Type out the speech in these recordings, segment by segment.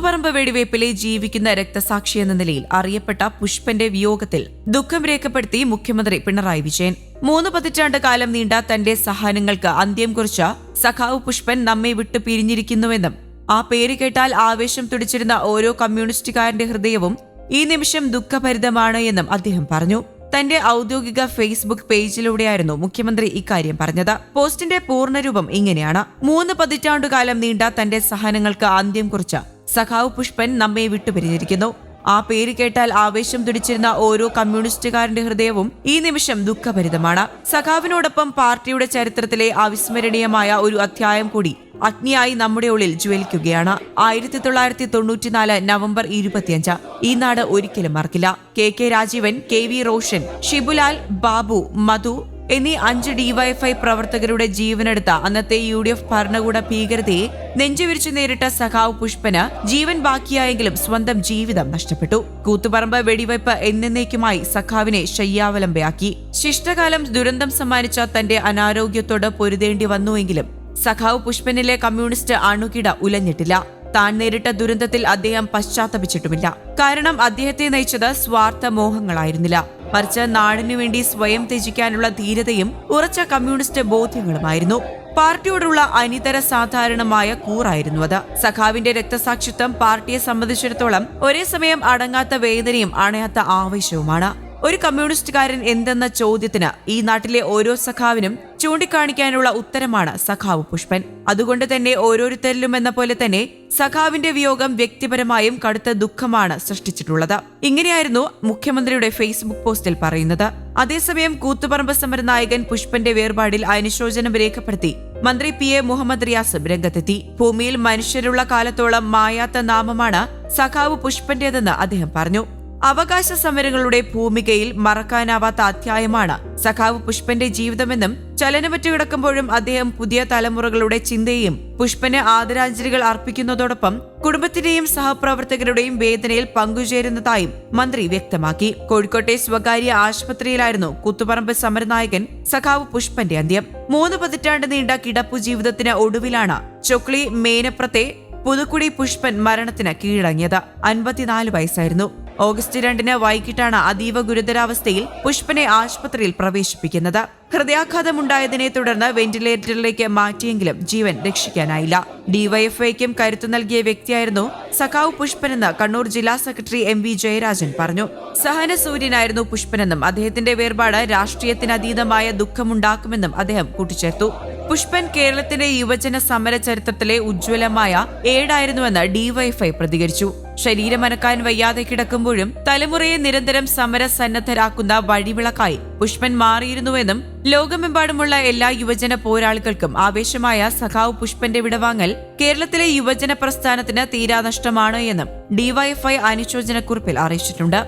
കൂത്തുപറമ്പ് വെടിവയ്പിലെ ജീവിക്കുന്ന രക്തസാക്ഷി എന്ന നിലയിൽ അറിയപ്പെട്ട പുഷ്പന്റെ വിയോഗത്തിൽ ദുഃഖം രേഖപ്പെടുത്തി മുഖ്യമന്ത്രി പിണറായി വിജയൻ. മൂന്ന് പതിറ്റാണ്ട് കാലം നീണ്ട തന്റെ സഹനങ്ങൾക്ക് അന്ത്യം കുറിച്ച സഖാവ് പുഷ്പൻ നമ്മെ വിട്ടു പിരിഞ്ഞിരിക്കുന്നുവെന്നും ആ പേര് കേട്ടാൽ ആവേശം തുടിച്ചിരുന്ന ഓരോ കമ്മ്യൂണിസ്റ്റുകാരന്റെ ഹൃദയവും ഈ നിമിഷം ദുഃഖഭരിതമാണ് എന്നും അദ്ദേഹം പറഞ്ഞു. തന്റെ ഔദ്യോഗിക ഫേസ്ബുക്ക് പേജിലൂടെയായിരുന്നു മുഖ്യമന്ത്രി ഇക്കാര്യം പറഞ്ഞത്. പോസ്റ്റിന്റെ പൂർണരൂപം ഇങ്ങനെയാണ്. മൂന്ന് പതിറ്റാണ്ടുകാലം നീണ്ട തന്റെ സഹനങ്ങൾക്ക് അന്ത്യം കുറിച്ച സഖാവ് പുഷ്പൻ നമ്മെ വിട്ടുപിരിഞ്ഞിരിക്കുന്നു. ആ പേര് കേട്ടാൽ ആവേശം തുടിച്ചിരുന്ന ഓരോ കമ്മ്യൂണിസ്റ്റുകാരന്റെ ഹൃദയവും ഈ നിമിഷം ദുഃഖഭരിതമാണ്. സഖാവിനോടൊപ്പം പാർട്ടിയുടെ ചരിത്രത്തിലെ അവിസ്മരണീയമായ ഒരു അധ്യായം കൂടി അഗ്നിയായി നമ്മുടെ ഉള്ളിൽ ജ്വലിക്കുകയാണ്. ആയിരത്തി തൊള്ളായിരത്തി തൊണ്ണൂറ്റിനാല് നവംബർ ഇരുപത്തിയഞ്ച്. ഈ നാട് ഒരിക്കലും മറക്കില്ല. K K Rajeevan K V Roshan Shibulal Babu Madhu എന്നീ അഞ്ച് ഡിവൈഎഫ്ഐ പ്രവർത്തകരുടെ ജീവനെടുത്ത അന്നത്തെ യു ഡി എഫ് ഭരണകൂട ഭീകരതയെ നെഞ്ചുവിരിച്ചു നേരിട്ട സഖാവ് പുഷ്പന് ജീവൻ ബാക്കിയായെങ്കിലും സ്വന്തം ജീവിതം നഷ്ടപ്പെട്ടു. കൂത്തുപറമ്പ് വെടിവയ്പ് എന്നേക്കുമായി സഖാവിനെ ശയ്യാവലംബയാക്കി. ശിഷ്ടകാലം ദുരന്തം സമ്മാനിച്ച തന്റെ അനാരോഗ്യത്തോട് പൊരുതേണ്ടി വന്നുവെങ്കിലും സഖാവ് പുഷ്പനിലെ കമ്മ്യൂണിസ്റ്റ് അണുകിട ഉലഞ്ഞിട്ടില്ല. താൻ നേരിട്ട ദുരന്തത്തിൽ അദ്ദേഹം പശ്ചാത്തപിച്ചിട്ടുമില്ല. കാരണം അദ്ദേഹത്തെ നയിച്ചത് സ്വാർത്ഥ മോഹങ്ങളായിരുന്നില്ല. മറിച്ച് നാടിനു വേണ്ടി സ്വയം ത്യജിക്കാനുള്ള ധീരതയും ഉറച്ച കമ്മ്യൂണിസ്റ്റ് ബോധ്യങ്ങളുമായിരുന്നു. പാർട്ടിയോടുള്ള അനിതര സാധാരണമായ കൂറായിരുന്നു അത്. സഖാവിന്റെ രക്തസാക്ഷിത്വം പാർട്ടിയെ സംബന്ധിച്ചിടത്തോളം ഒരേ സമയം അടങ്ങാത്ത വേദനയും അണയാത്ത ആവേശവുമാണ്. ഒരു കമ്മ്യൂണിസ്റ്റുകാരൻ എന്തെന്ന ചോദ്യത്തിന് ഈ നാട്ടിലെ ഓരോ സഖാവിനും ചൂണ്ടിക്കാണിക്കാനുള്ള ഉത്തരമാണ് സഖാവ് പുഷ്പൻ. അതുകൊണ്ട് തന്നെ ഓരോരുത്തരിലും എന്ന പോലെ തന്നെ സഖാവിന്റെ വിയോഗം വ്യക്തിപരമായും കടുത്ത ദുഃഖമാണ് സൃഷ്ടിച്ചിട്ടുള്ളത്. ഇങ്ങനെയായിരുന്നു മുഖ്യമന്ത്രിയുടെ ഫേസ്ബുക്ക് പോസ്റ്റിൽ പറയുന്നത്. അതേസമയം കൂത്തുപറമ്പ് സമരനായകൻ പുഷ്പന്റെ വേർപാടിൽ അനുശോചനം രേഖപ്പെടുത്തി മന്ത്രി പി എ മുഹമ്മദ് റിയാസും രംഗത്തെത്തി. ഭൂമിയിൽ മനുഷ്യരുള്ള കാലത്തോളം മായാത്ത നാമമാണ് സഖാവ് പുഷ്പന്റേതെന്ന് അദ്ദേഹം പറഞ്ഞു. അവകാശ സമരങ്ങളുടെ ഭൂമികയിൽ മറക്കാനാവാത്ത അധ്യായമാണ്. സഖാവ് പുഷ്പന്റെ ജീവിതമെന്നും ചലനമറ്റു കിടക്കുമ്പോഴും അദ്ദേഹം പുതിയ തലമുറകളുടെ ചിന്തയും പുഷ്പന് ആദരാഞ്ജലികൾ അർപ്പിക്കുന്നതോടൊപ്പം കുടുംബത്തിന്റെയും സഹപ്രവർത്തകരുടെയും വേദനയിൽ പങ്കുചേരുന്നതായും മന്ത്രി വ്യക്തമാക്കി. കോഴിക്കോട്ടെ സ്വകാര്യ ആശുപത്രിയിലായിരുന്നു കുത്തുപറമ്പ് സമരനായകൻ സഖാവ് പുഷ്പന്റെ അന്ത്യം. മൂന്ന് പതിറ്റാണ്ട് നീണ്ട കിടപ്പു ജീവിതത്തിന് ഒടുവിലാണ് ചൊക്ലി മേനപ്രത്തെ പുതുക്കുടി പുഷ്പൻ മരണത്തിന് കീഴടങ്ങിയത്. അൻപത്തിനാല് വയസ്സായിരുന്നു. ഓഗസ്റ്റ് രണ്ടിന് വൈകിട്ടാണ് അതീവ ഗുരുതരാവസ്ഥയിൽ പുഷ്പനെ ആശുപത്രിയിൽ പ്രവേശിപ്പിക്കുന്നത്. ഹൃദയാഘാതമുണ്ടായതിനെ തുടർന്ന് വെന്റിലേറ്ററിലേക്ക് മാറ്റിയെങ്കിലും ജീവൻ രക്ഷിക്കാനായില്ല. ഡിവൈഎഫ്ഐക്കും കരുത്തു നൽകിയ വ്യക്തിയായിരുന്നു സഖാവ് പുഷ്പനെന്ന് കണ്ണൂർ ജില്ലാ സെക്രട്ടറി എം വി ജയരാജൻ പറഞ്ഞു. സഹന സൂര്യനായിരുന്നു പുഷ്പനെന്നും അദ്ദേഹത്തിന്റെ വേർപാട് രാഷ്ട്രീയത്തിനതീതമായ ദുഃഖമുണ്ടാക്കുമെന്നും അദ്ദേഹം കൂട്ടിച്ചേർത്തു. പുഷ്പൻ കേരളത്തിന്റെ യുവജന സമര ചരിത്രത്തിലെ ഉജ്ജ്വലമായ ഏടായിരുന്നുവെന്ന് ഡിവൈഫൈ പ്രതികരിച്ചു. ശരീരമനക്കാൻ വയ്യാതെ കിടക്കുമ്പോഴും തലമുറയെ നിരന്തരം സമരസന്നദ്ധരാക്കുന്ന വഴിവിളക്കായി പുഷ്പൻ മാറിയിരുന്നുവെന്നും ലോകമെമ്പാടുമുള്ള എല്ലാ യുവജന പോരാളികൾക്കും ആവേശമായ സഖാവ് പുഷ്പന്റെ വിടവാങ്ങൽ കേരളത്തിലെ യുവജന പ്രസ്ഥാനത്തിന് തീരാനഷ്ടമാണ് എന്നും ഡിവൈഎഫ്ഐ അനുശോചനക്കുറിപ്പിൽ അറിയിച്ചിട്ടുണ്ട്.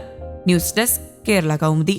News desk Kerala Kaumudi.